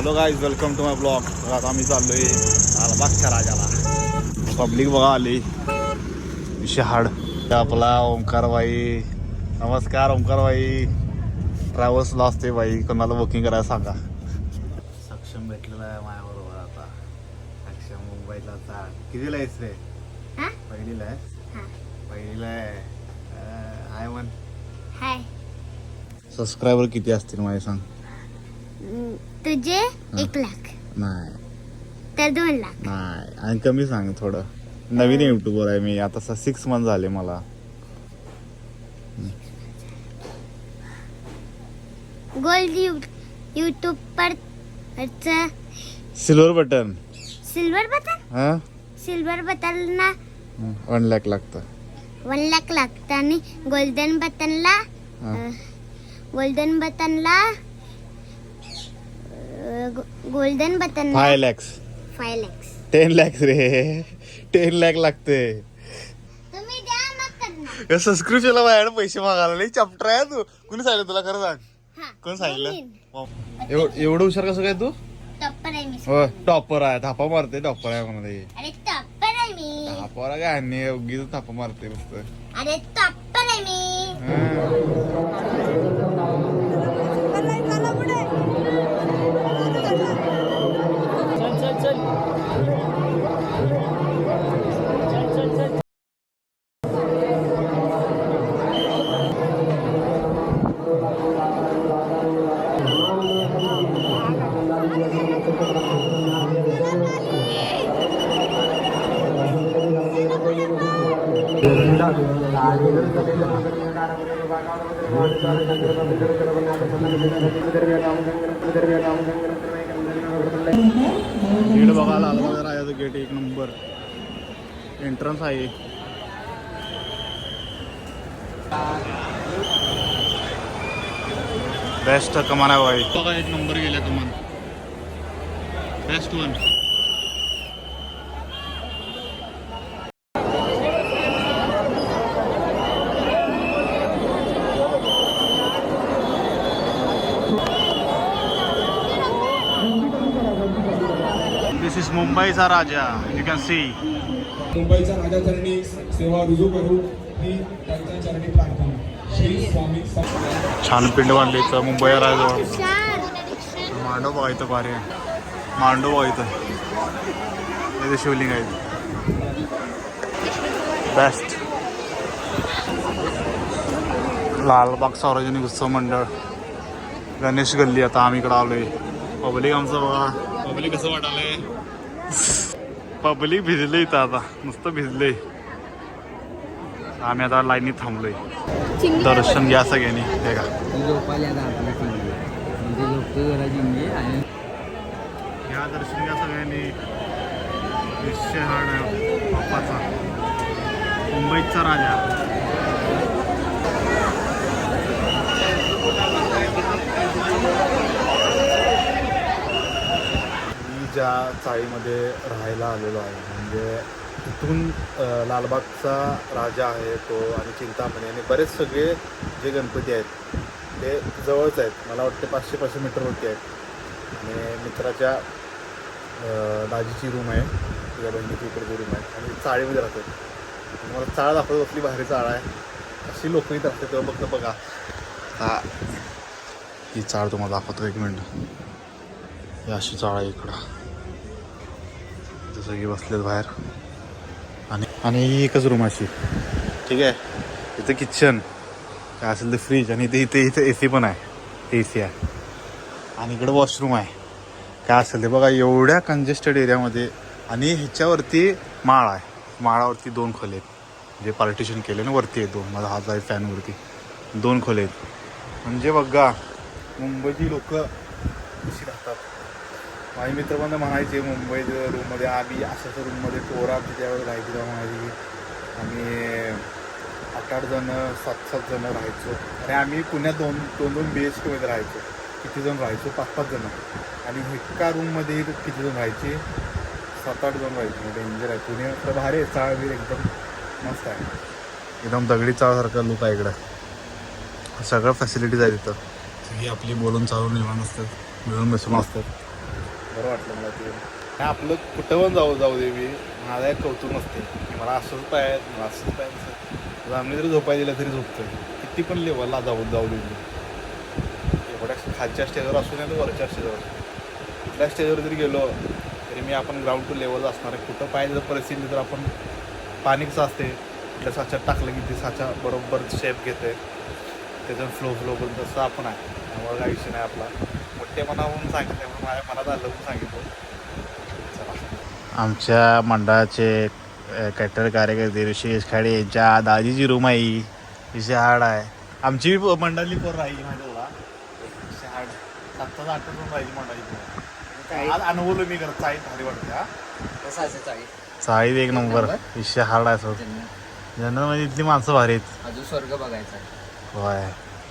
Hello guys welcome to my blog आता आम्ही चाललोय लालबागच्या राजाला पब्लिक बघा आली शहाड आपला ओंकारबाई नमस्कार ओंकारबाई ट्रॅव्हल्सला असते बाई कोणाला बुकिंग करायला सांगा सक्षम भेटलेला आहे माझ्याबरोबर आता सक्षम मुंबईला आता कितीला आहेस रे हा? पहिलीला आहे हा. पहिलीला आहे हाय म्हण हाय सबस्क्रायबर किती असतील माझे सांग तुझे एक लाख. नाही. तर दोन लाख. नाही. आणि कमी सांग थोडं. नवीन युट्यूबर आहे मी. आता सिक्स मंथ झाले मला. गोल्ड यूट्यूब पर सिल्वर बटन सिल्वर बटन हा? सिल्वर बटनला वन लॅक लागतं. वन लाख लागतं. आणि गोल्डन बटनला. Golden बटनला golden button five lakhs five lakhs ten lakhs रे. टेन लॅक लागते. तुम्ही द्या मग करणार सबस्क्रिप्शनला माझ्याकडे पैसे मागायला नाही चपटा आहे तू. कुणी सांगितलं तुला? खरं सांग. हा कोण सांगितलं. एव- एवढं हुशार कसं काय तू? टप्पर आहे मी हो टॉपर आहे. थापा मारते टॉपर आहे म्हणा ते अरे आहे मी. काय आणि उगीच थापा मारते मस्त. अरे टप्पर आहे मी हा. गेट बघा लालबागर आहे तो गेट एक नंबर एंट्रन्स आहे. बेस्ट कमान आहे भाई. बघा एक नंबर गेल्या कमान बेस्ट वन मुंबईचा राजा यू कॅन सी मुंबईच्या राजाचरणी सेवा रुजू करू ही त्यांच्या चरणी प्रार्थना. श्री स्वामी. छान पिंड बांधली इथं मुंबई राजजवळ हुशार मांडव बघा इथं भारी आहे. मांडव बघा इथं. इथे शिवलिंग आहे. बेस्ट लालबाग सार्वजनिक उत्सव मंडळ. गणेश गल्ली आता आम्ही इकडं आलोय. पब्लिक आमचं बघा. पब्लिक कसं वाटालंय? पब्लिक भिजले इथं आता. नुसतं भिजले आम्ही आता लाईनीत थांबलोय. दर्शन घ्या सगळ्यांनी. हे का? म्हणजे दर्शन घ्या सगळ्यांनी. निश्चय बाप्पाचा. मुंबईचा राजा. मी ज्या चाळीमध्ये राहायला आलेलो आहे. म्हणजे तिथून लालबागचा राजा आहे तो आणि चिंतामणी आणि बरेच सगळे जे गणपती आहेत ते जवळच आहेत. मला वाटते पाचशे पाचशे मीटरवरती आहेत. आणि मित्राच्या दाजीची रूम आहे. तुझ्या बहिणीची इकडची रूम आहे. आणि चाळीमध्ये राहतात मला चाळ दाखवत असली भारी चाळ आहे. अशी लोक इथं असते तेव्हा फक्त बघा. हा. ही चाळ तुम्हाला दाखवतो एक मिनिट ही अशी चाळ आहे इकडं. जसं की बसलेत बाहेर. आणि आणि ही एकच रूम अशी. ठीक आहे? इथं किचन काय असेल ते फ्रीज आणि इथे इथे इथे ए सी पण आहे. ए सी आहे. आणि इकडं वॉशरूम आहे. काय असेल ते बघा एवढ्या कंजेस्टेड एरियामध्ये आणि ह्याच्यावरती माळ आहे. माळावरती दोन खोले आहेत. जे पार्टिशन केले ना वरती आहे दोन. माझा हात आहे फॅनवरती दोन खोले आहेत. म्हणजे बघा मुंबईची लोक कशी राहतात माझे मित्र पण म्हणायचे मुंबईत रूममध्ये आम्ही अशाच रूममध्ये पोरा आमची त्यावेळेस राहायची तेव्हा म्हणायची की आम्ही आठ आठ जण सात सात जण राहायचो. आणि आम्ही पुण्यात दोन दोन दोन बी एच केमध्ये राहायचो. किती जण राहायचो? पाच पाच जण. आणि एका रूममध्ये किती जण राहायचे? सात आठ जण राहायचे. डेंजर आहे. पुणे तर भारी आहे. चाळ बीर एकदम मस्त आहे. एकदम दगडी चाळसारखं लुक आहे इकडं. सगळं फॅसिलिटीज आहे तिथं सगळी आपली बोलून चालून निवाण असतात मिळून मिसळून असतात. बरं वाटलं मला ते. आपलं कुठं पण जाऊ जाऊ दे मी. माझा एक कौतुक नसते मला असंच पाय मला असंच पाहिजे आम्ही जरी झोपाय दिलं तरी झोपतोय. किती पण लेवलला जाऊ जाऊ दे मी. एवढ्या खालच्या स्टेजवर असू नये तर वरच्या स्टेजवर असू कुठल्या स्टेजवर जरी गेलो तरी मी आपण ग्राउंड टू लेवल असणार आहे. कुठं पाहिजे जर परिस्थिती तर आपण पाणीच असते कुठल्या साच्यात टाकलं की ते साच्या बरोबर शेप घेते त्याच्यात फ्लो फ्लो करून तसं आपण आहे. त्यामुळे काही विषय नाही आपला. मोठे मनावरून सांगितलं म्हणून माझ्या मनात आलं म्हणून सांगितलं. आमच्या मंडळाचे कट्टर कार्यकर्ते ऋषिकेश खाडे यांच्या दाजीची रूम आहे ही. विषय हाड आहे. आमची बी मंडळी पोर राहिली माहिती तुला? विषय हाड सात आठ रूम राहिली मंडळी पोर. आज अनुभवलं मी करत चाळीत भारी वाटते चाळीत एक नंबर. विषय हार्ड आहे सर. जनरल. म्हणजे इथली माणसं भारी आहेत. अजून स्वर्ग बघायचा होय.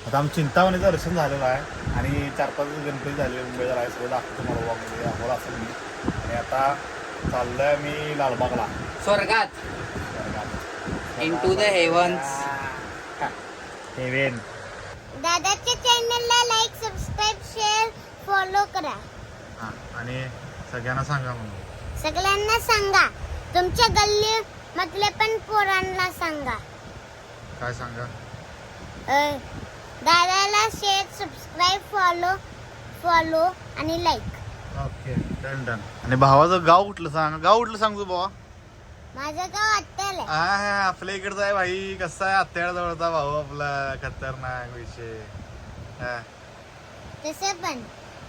आता आमचं चिंतामणीचं दर्शन झालेलं आहे. आणि चार पाच गणपती झाले मुंबईला आहे सगळं दाखवतो मला वगैरे आम्हाला असेल मी आणि आता चाललोय मी लालबागला. स्वर्गात. Into the heavens heaven दादाच्या चॅनलला लाईक सबस्क्राईब शेअर फॉलो करा. हां आणि सगळ्यांना सांगा म्हणून. सगळ्यांना सांगा. तुमच्या गल्ली मधले पण पोरांना सांगा. काय सांगा? अ, दादाला शेअर सबस्क्राईब फॉलो फॉलो आणि लाईक ओके डन डन आणि भावाचं गाव कुठलं सांग? गाव कुठलं सांगतो भावा? माझं गाव आत्याला आहे. हा हा आपल्या इकडचा आहे भाई. कसा आहे आत्याळ जवळचा भाऊ आपला? खतरनाक विषय. हा. तसं पण.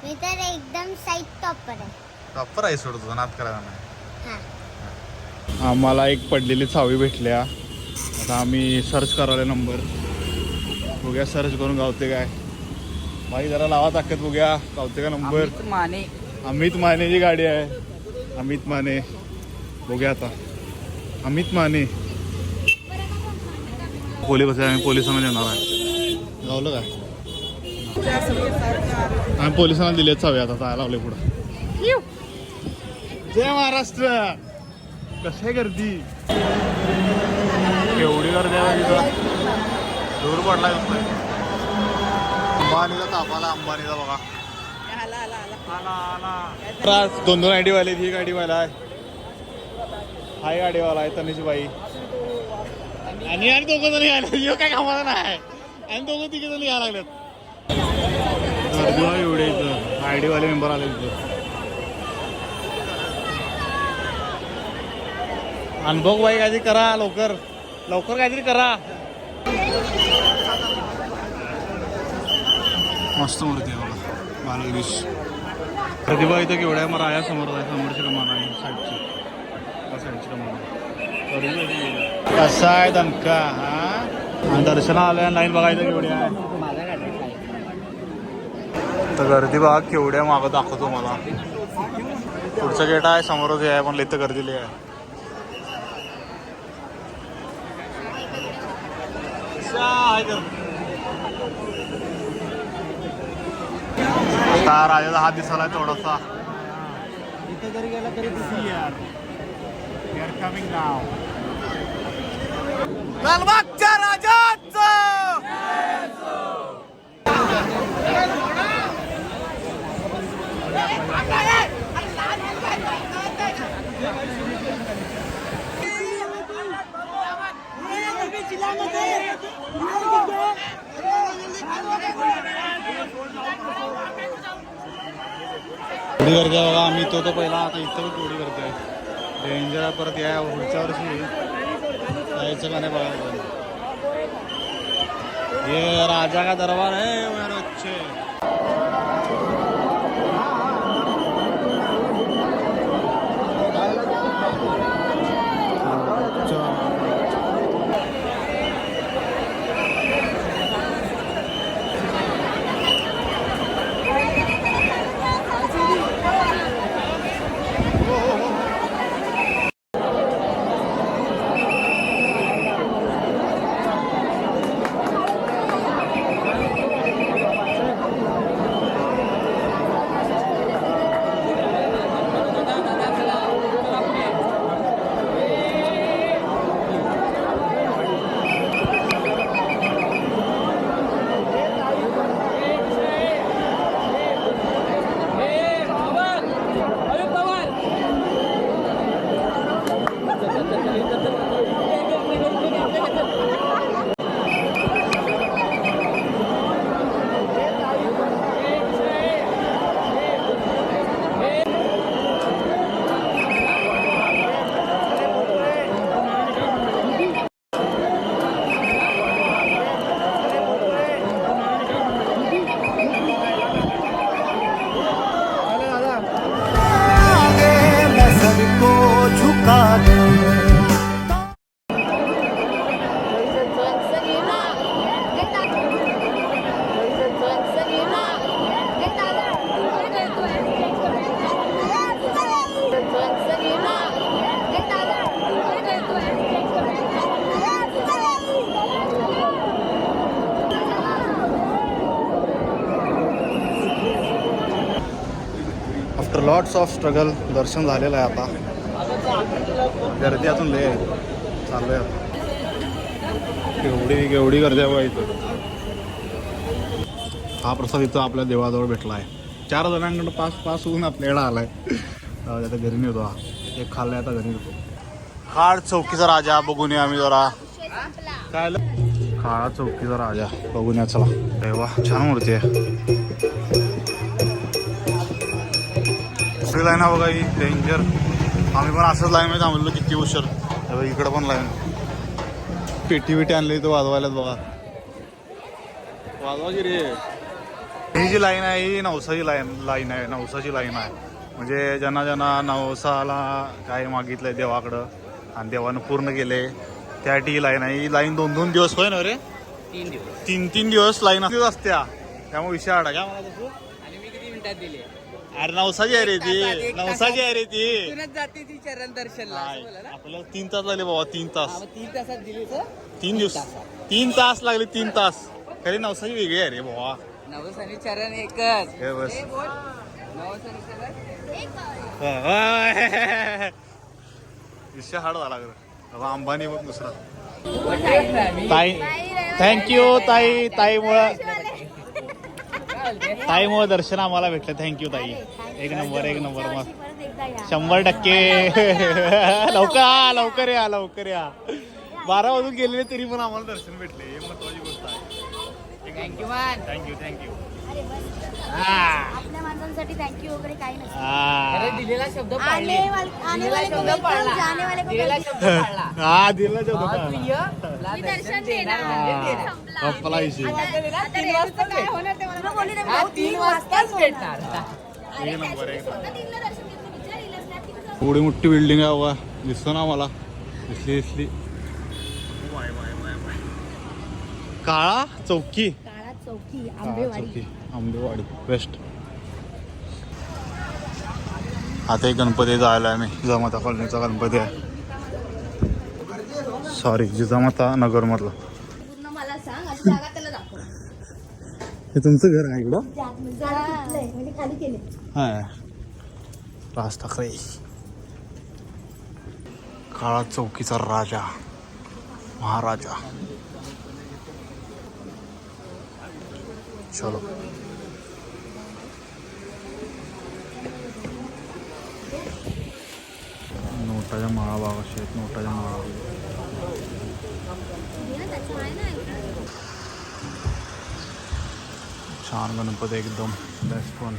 मी तर एकदम साईड टॉपर आहे. टॉपर आहे सोडतो नाद करायला नाही. हा. आम्हाला एक पडलेली चावी भेटल्या. आता आम्ही सर्च करायला नंबर बघूया सर्च करून गावते काय. भाई जरा लावा ताकद बघूया. गावते का नंबर अमित माने. अमित मानेची गाडी आहे. अमित माने. बघूया आता. अमित माने. पोलीस बस आम्ही पोलिसांना देणार आहे. गावलं काय? आम्ही पोलिसांना दिले चावी आता जायला लावले पुढं. जय महाराष्ट्र. कसे गर्दी? एवढी गर्दी आहे तिथं दूर पडला अंबानीचा तापाला अंबानीचा बघा. त्रास दोन दोन गाडीवाले ही गाडीवाला आहे. हाय गाडीवाला आहे तनिशी बाई आणि आणि दोघं जण यायला ह्यो काय कामाला नाही. आणि दोघं तिघे जण यायला लागलेत. गर्दी एवढे इथं. आय वाले मेंबर आले इथं. अनुभव बाई काहीतरी करा लवकर. लवकर काहीतरी करा. मस्त मूर्ती आहे बघा. बालगणेश प्रतिभा इथं केवढ्या मग राया समोर आहे समोरची कमान आहे साईडची. साईडची कमान आहे? कसा आहे दणका हा? आणि दर्शना आल्या लाईन बघायचं केवढी आहे. तर गर्दी बघा केवढ्या मागं दाखवतो मला पुढचं गेट आहे समोरच आहे पण इथं गर्दीली आहे. कशा आहे आता राजाचा हात दिसायला थोडासा. इथे जरी गेला तरी कमिंग नाव लालबागच्या राजाचं! थोडी गर्दी आहे बघा. आम्ही तो तो पहिला. आता इथं पण थोडी करतोय आहे. डेंजर आहे परत या पुढच्या वर्षी. जायचं का नाही बघा. ये राजा का दरबार आहे? अच्छे. ऑफ स्ट्रगल दर्शन झालेलं आहे आता. गर्दी अजून लय आहे. चाललंय आता. केवढी केवढी गर्दी आहे इथं. हा प्रसाद इथं आपल्या देवाजवळ भेटला आहे चार जणांकडं पास पास होऊन आपल्याकडे आलाय. जाऊ दे, आता घरी नेतो हा. एक खाल्लाय आता घरी नेतो. काळ चौकीचा राजा बघून या आम्ही जरा. काय आलं? काळा चौकीचा राजा बघून या चला. वा छान मूर्ती आहे. दुसरी लाईन हा बघा ही डेंजर आम्ही पण असंच लाईन मध्ये थांबलेलो किती उशीर इकडं पण लाईन पेटी बिटी आणली इथं वाजवायलाच बघा. वाजवा की रे. ही जी लाईन आहे ही नवसाची लाईन लाईन आहे नवसाची लाईन आहे. म्हणजे ज्यांना ज्यांना नवसाला काय मागितलंय देवाकडं आणि देवानं पूर्ण केले त्यासाठी ही लाईन आहे. ही लाईन दोन दोन दिवस होय ना रे? तीन दिवस. तीन तीन दिवस लाईन असत्या. त्यामुळे विषय आडा. काय मला तसं आणि मी किती मिनिटात दिले? अरे नवसाची आहे रे ती. नवसाची आहे रे ती. जाते ती चरण दर्शनला असं बोला ना. आपल्याला तीन तास लागले बाबा तीन तास. मग तीन तासात दिली तर? तीन दिवस. तीन तास लागले तीन तास. खरी नवसाची वेगळी आहे रे बाबा. नवस आणि चरण एकच. हे बस. ए, बोल. नवस आणि चरण? विषय हाड झाला खरं. बाबा अंबानी बघ दुसरा. नाही, ताई. थँक्यू ताई. ताईमुळं. बोलते? ताईमुळं दर्शन आम्हाला भेटलं. थँक्यू ताई. एक नंबर एक नंबर. मग शंभर टक्के. लवकर या लवकर या लवकर या. बारा वाजून गेलेले तरी पण आम्हाला दर्शन भेटले. हे महत्वाची गोष्ट आहे. थँक्यू थँक्यू थँक्यू आपल्या माणसांसाठी थँक्यू वगैरे काही नसतं. अरे दिलेला शब्द आने पाळले. वाले- आने दिलेला वाले को शब्द welcome, पाळला. जाने वाले को दिलेला welcome. शब्द पाळला. हा दिला तू जाऊ ये, तुला दर्शन देणार. देणार. कप्पला विषय आता देणार, तीन वाजताच काय भेटणार. होणार ते मला पण बोलली नाही. भाऊ, तीन वाजताच भेटणार. एक नंबर एक एवढी मोठी बिल्डिंग आहे बाबा दिसतो ना मला दिसली दिसली. काळा चौकी. काळा चौकी आंबेवाडी. चौकी. आंबेवाडी वेस्ट आता एक गणपती जायला आहे मी. जिजामाता कॉलनीचा गणपती आहे. सॉरी जिजामाता नगर मधला पूर्ण मला सांग आणि जागा त्याला दाखव. हे तुमचं घर आहे इकडं? म्हणजे खाली केले हाय. राज ठाकरे. काळा चौकीचा राजा महाराजा. चलो नोटाच्या माळा बाबा शेत नोटाच्या माळा छान गणपती एकदम बेस्ट वन